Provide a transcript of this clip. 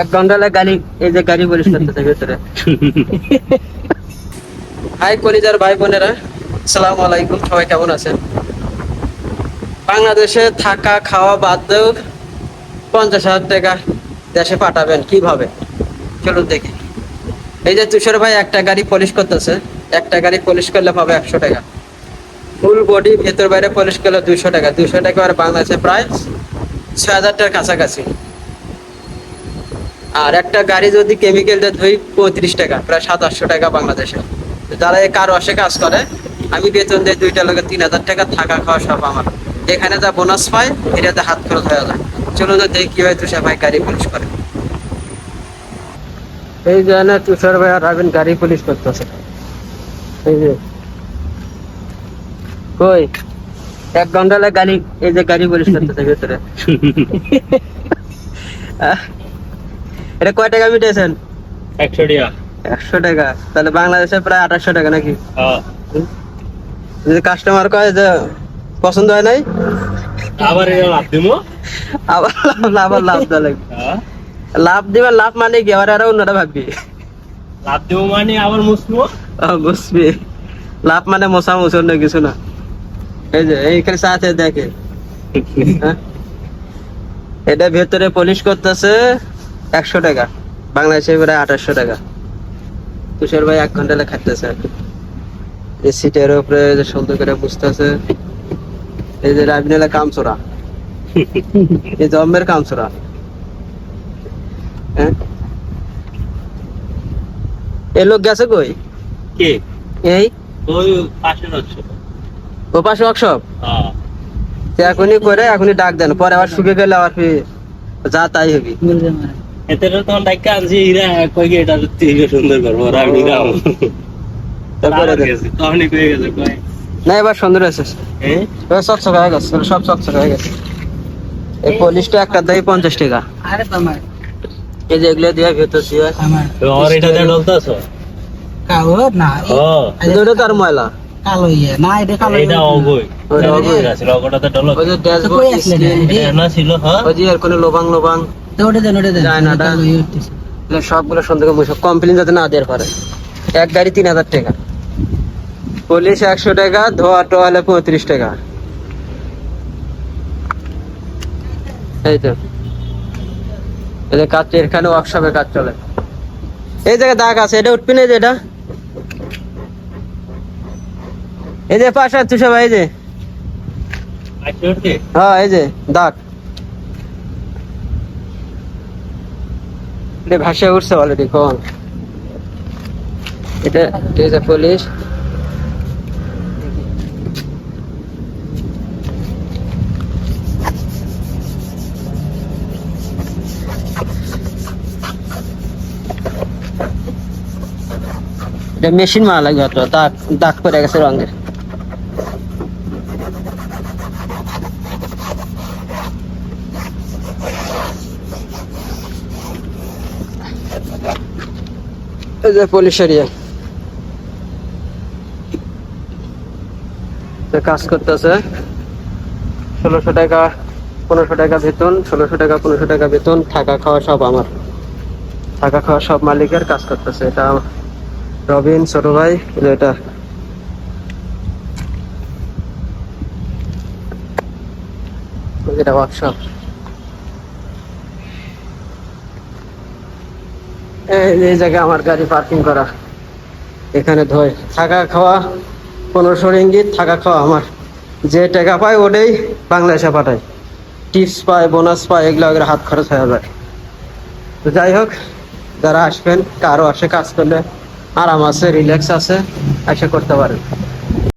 এক ঘণ্টা গাড়ি এই যে গাড়ি পরিষ্কার করতেছে ভেতরে। হাই কলিজার ভাই বোনেরা, আসসালামু আলাইকুম, সবাই কেমন আছেন? বাংলাদেশে থাকা খাওয়া বাদ পঞ্চাশ হাজার টাকা দেশে পাঠাবেন, কীভাবে? চলুন দেখি। এই যে তুষার ভাই, একটা গাড়ি পলিশ করতেছে, একটা গাড়ি পলিশ করলে পাবে একশো টাকা। ফুল বডি, ভেতর বাইরে পলিশ করলে দুশো টাকা। দুশো টাকা আর বাংলাদেশে প্রায় ছয় হাজার টাকার কাছাকাছি। আর একটা গাড়ি যদি কেমিক্যালটা ধুই পঁয়ত্রিশ টাকা প্রায় সাতাশশো টাকা বাংলাদেশে। যারা এই কার ওয়াশে কাজ করে আমি বেতন দিই দুইটা লোকের তিন হাজার টাকা থাকা খাওয়া সব আমার। এখানে যা বোনাস পাই এটাতে হাত খরচ হয়ে যায়। চলো তো দেখি কীভাবে তুষার ভাই গাড়ি পুলিশ করে। এই যে না তুষার ভাই আর রাবিন গাড়ি পুলিশ করতেছে। এই যে। কই? এক ঘণ্টা লাগে গাড়ি এই যে গাড়ি পুলিশ করতেছে ভেতরে। আহ, এটা কয় টাকা মিটেছেন একশো টাকা। একশো টাকা। তাহলে বাংলাদেশে প্রায় আঠাশশো টাকা নাকি? হ্যাঁ। যদি কাস্টমার কয় যে পছন্দ হয় নাই? আবার লাভ দিব আবার লাভ আবার লাভ দেওয়া লাগবে। হ্যাঁ। লাভ দিবে লাভ মানে কি? আবার আরও অন্যটা ভাববি। লাভ দিব মানে আবার মুসমো আহ, বুঝবি লাভ মানে মশা মুছে অন্য কিছু না। এই যে এইখানে সাথে দেখে। হ্যাঁ? এটা ভেতরে পলিশ করতেছে। একশো টাকা। বাংলাদেশে প্রায় আঠাশশো টাকা। তুষার ভাই এক ঘণ্টা লাগে খাটতেছে আর এই সিটের উপরে যে সুন্দর করে বুঝতেছে এই যে রাবিনালা কামচোরা এই জম্মের কামচোরা হ্যাঁ? এ লোক গেছে কই? কে? এই? ওই পাশে হচ্ছে ও পাশে ওয়ার্কশপ হ্যাঁ। এখনই করে এখনই ডাক দেন। পরে আবার শুকে গেলে আবার যা তাই হবি। এতে তোমার ডাক্কা আনছি এরা কই কি এটা সুন্দর করব রাবড়ি গাও। তারপরে তখনই কয়ে গেছে কয়। না এবার সুন্দর আছে এবার চকচক হয়ে গেছে সব চকচক হয়ে গেছে। এই পলিশটা একটা দেয় পঞ্চাশ টাকা। আরে তোমার। এই যে এগুলো দিয়ে ভেতর দিয়ে আমার। আমার এটা দিয়ে ডলতাছো কালো না ও কিন্তু ওটা তো আর ময়লা। কালো ইয়ে না এটা কালো এটা অবৈ। এটা ছিল অগটাতে ডল ওই যে ড্যাশবোর্ড? এটা? না ছিল হ্যাঁ ওই যে এর কোনো লোবাং লোবাং ওটা দেন ওটা সবগুলো করে মুছে কমপ্লেন যাতে না দেওয়ার পারে। এক গাড়ি তিন হাজার টাকা। পলিশ একশো টাকা ধোয়া টোয়া হলে পঁয়ত্রিশ টাকা। এই তো। এই যে কাজ এখানে ওয়ার্কশপে কাজ চলে। এই জায়গায় দাগ আছে এটা উঠবি না যে এটা? এই যে পাশে তুষে ভাই এই যে। হ্যাঁ এই যে দাগ। এটা ভাসে উঠছে অলরেডি কোন। এটা আছে পুলিশ এটা মেশিন মারা লাগবে তো দাগ দাগ পড়ে গেছে রঙের। এই যে কাজ করতেছে, ষোলোশো টাকা, পনেরোশো টাকা বেতন, ষোলোশো টাকা, পনেরোশো টাকা বেতন, থাকা খাওয়া সব আমার। থাকা খাওয়া সব মালিকের কাজ করতেছে। এটা রবিন ছোট ভাই এটা। এটা ওয়ার্কশপ এই জায়গায় আমার গাড়ি পার্কিং করা। এখানে ধোয়, থাকা খাওয়া, পনেরোশো রিঙ্গিত, থাকা খাওয়া আমার। যে টাকা পায় ওটাই বাংলাদেশে পাঠায়। টিপস পায়, বোনাস পায়, এগুলো ওগুলো হাত খরচ হয়ে যায়। তো যাই হোক, যারা আসবেন, কারও আসে কাজ করলে, আরাম আছে, রিল্যাক্স আছে, আশা করতে পারেন।